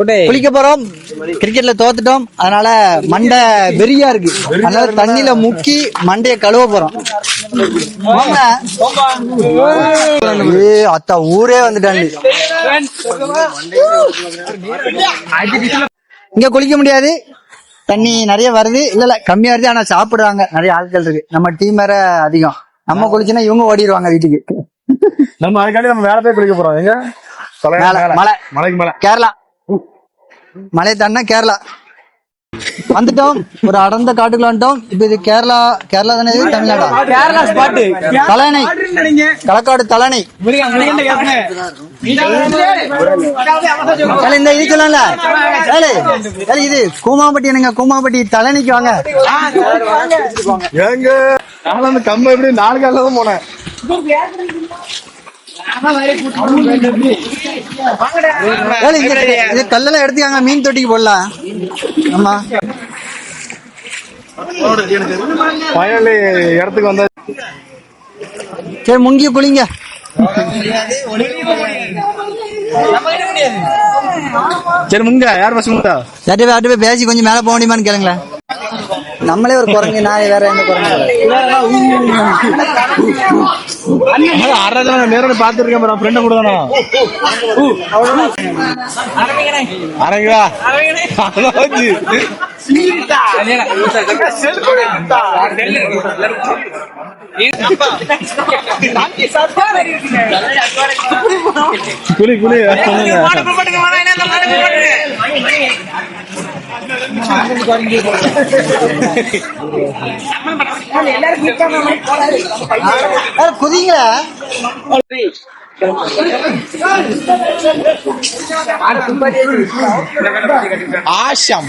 குளிக்க போறோம். கிரிக்கெட்ல தோத்துட்டோம். அதனால மண்டை வெறியா இருக்கு. அதனால தண்ணியில முக்கி மண்டைய கழுவ போறோம். வாங்க. ஏ அத்தா ஊரே வந்துட்டாண்டி இங்க குளிக்க முடியாது. தண்ணி நிறைய வருது. இல்ல இல்ல கம்மியா வருது. ஆனா சாப்பிடுறாங்க. நிறைய ஆட்கள் இருக்கு. நம்ம டீம் வேற அதிகம். நம்ம குளிச்சுன்னா இவங்க ஓடிடுவாங்க வீட்டுக்கு. நம்ம அதுக்காண்டி நம்ம மேல போய் குளிக்க போறோம். எங்க? தொலை- மேல, மேல. மலை. மலைக்கு மேல. கேரளா. மலை தாண்டா கேரளா. வந்துட்டோம். ஒரு அடர்ந்த காட்டுக்குள்ள வந்துட்டோம். இப்ப இது கேரளா கேரளா தானே இது? தமிழ்நாடா? கேரளா ஸ்பாட்டு தலைனை களக்காடு தலைனை இந்த இது சொல்லல இது கூமாம்பட்டி என்னங்க? கூமாம்பட்டி தலைனைக்கு வாங்க. ஏங்க நான் அந்த கம்ப எப்படி நாலு காலில் தான் போனேன். கல்லெல்லாம் எடுத்துக்காங்க மீன் தொட்டிக்கு போடலாம் ஆமா ஃபைனலி இடத்துக்கு வந்தா சரி முங்கி குளிங்க. சரி முங்க. யார் பஸ் முங்கா? சரி போய் பேசி கொஞ்சம் மேல போக முடியுமான்னு கேளுங்களேன். நம்மளே ஒரு குரங்கு நாய் வேற எந்த குரங்கு அரை நேரோட பாத்துருக்கேன் என் ஃப்ரெண்ட கூட தானா? அரங்கா குளி குளி சொல்லுங்க ஏலே, குதிங்க ஆஷம்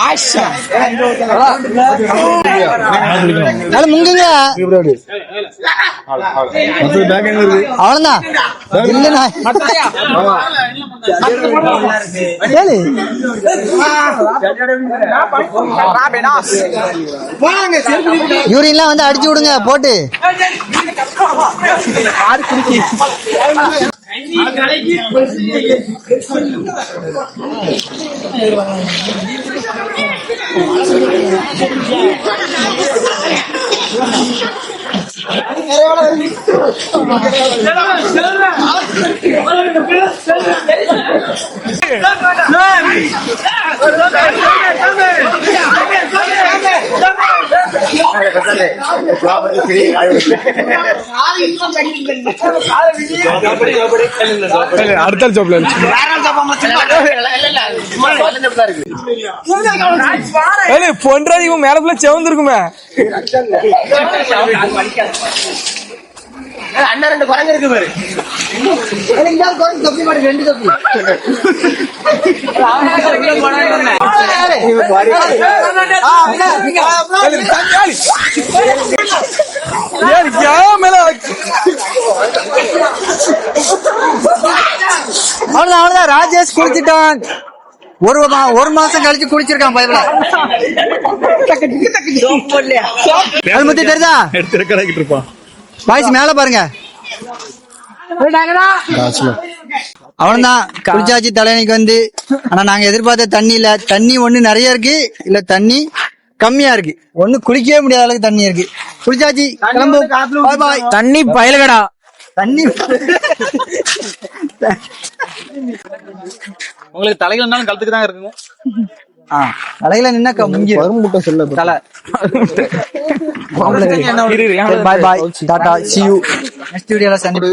ஆஷம் முங்குங்க மொத்தம் பேக் எங்க இருக்கு? அவ்வளவுதான். இல்ல நாய் ஏலே யூரின்லாம் வந்து அடிச்சு விடுங்க போட்டு. சொல்றேன் அடுத்த ஜாப்ல பொன்றாதி இவன் மேல ஃபுல்லா குரங்கு தப்பி மாட்டேன் ரெண்டு தப்பி மேல அவ்வளவுதான் அவ்வளவுதான் ராஜேஷ் குளிச்சிட்டான் ஒரு மா- ஒரு மாசம் கழிச்சு குளிச்சிருக்கான் பைபிள முத்தி தெரியுதா எடுத்து கடைக்கிட்டு இருப்பான் பாய்ஸ் மேல பாருங்க அவன்தான் குளிச்சாச்சு தலையணைக்கு வந்து. ஆனா நாங்க எதிர்பார்த்த தண்ணி இல்ல. தண்ணி ஒண்ணு நிறைய இருக்கு. இல்ல தண்ணி கம்மியா இருக்கு. ஒண்ணு குளிக்கவே முடியாத அளவுக்கு தண்ணி இருக்கு. குளிச்சாச்சு கிளம்பு. தண்ணி பயலுகடா. தண்ணி உங்களுக்கு தலைகள் இருந்தாலும் கழுத்துக்கு தான் இருக்குங்க ஆ, தலையில நின்னா முங்கி தலை. Bye bye tata see you next வீடியோல சந்திப்பு